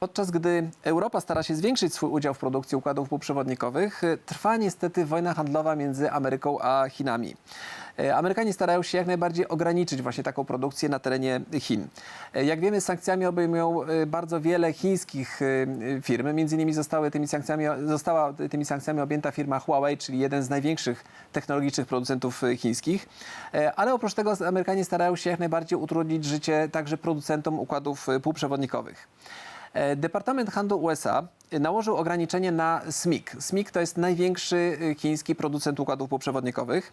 Podczas gdy Europa stara się zwiększyć swój udział w produkcji układów półprzewodnikowych, y, trwa niestety wojna handlowa między Ameryką a Chinami. Y, Amerykanie starają się jak najbardziej ograniczyć właśnie taką produkcję na terenie Chin. Y, Jak wiemy, sankcjami obejmują bardzo wiele chińskich firm. Między innymi zostały tymi sankcjami, została tymi sankcjami objęta firma Huawei, czyli jeden z największych technologicznych producentów chińskich. Ale oprócz tego Amerykanie starają się jak najbardziej utrudnić życie także producentom układów półprzewodnikowych. E, Departament Handlu USA nałożył ograniczenie na SMIC. SMIC to jest największy y, chiński producent układów półprzewodnikowych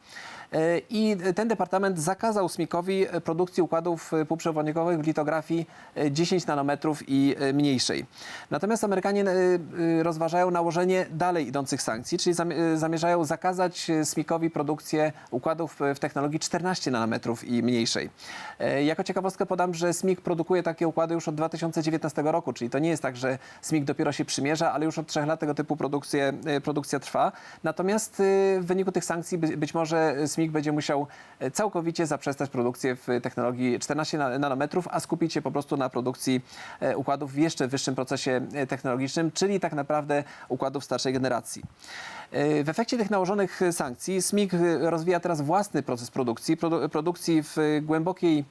E, i ten departament zakazał SMIC-owi e, produkcji układów y, półprzewodnikowych w litografii e, 10 nanometrów i e, mniejszej. Natomiast Amerykanie e, rozważają nałożenie dalej idących sankcji, czyli zam- zamierzają zakazać e, SMIC-owi produkcję układów e, w technologii 14 nanometrów i mniejszej. E, Jako ciekawostkę podam, że SMIC produkuje takie układy już od 2019 roku, czyli to nie jest tak, że SMIC dopiero się przymierza, ale już od trzech lat tego typu produkcje, e, produkcja trwa. Natomiast e, w wyniku tych sankcji by- być może SMIC będzie musiał e, całkowicie zaprzestać produkcji w technologii 14 na- nanometrów, a skupić się po prostu na produkcji układów w jeszcze wyższym procesie technologicznym, czyli tak naprawdę układów starszej generacji. W efekcie tych nałożonych sankcji SMIC e, rozwija teraz własny proces produkcji, produ- produkcji w głębokiej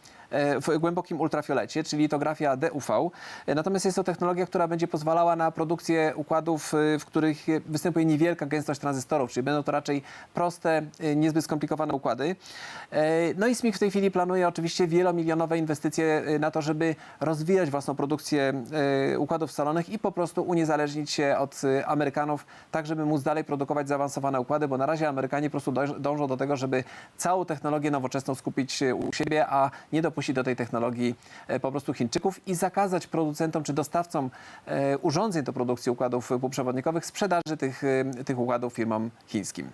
w głębokim ultrafiolecie, czyli litografia DUV. E, Natomiast jest to technologia, która będzie pozwalała na produkcję układów, e, w których e, występuje niewielka gęstość tranzystorów, czyli będą to raczej proste, e, niezbyt skomplikowane układy. E, No i SMIC w tej chwili planuje oczywiście wielomilionowe inwestycje e, na to, żeby rozwijać własną produkcję e, układów scalonych i po prostu uniezależnić się od e, Amerykanów, tak żeby móc dalej produkować zaawansowane układy, bo na razie Amerykanie po prostu dąż- dążą do tego, żeby całą technologię nowoczesną skupić e, u siebie, a nie dopuścić do tej technologii e, po prostu Chińczyków i zakazać producentom czy dostawcom e, urządzeń do produkcji układów półprzewodnikowych sprzedaży tych, e, tych układów firmom chińskim.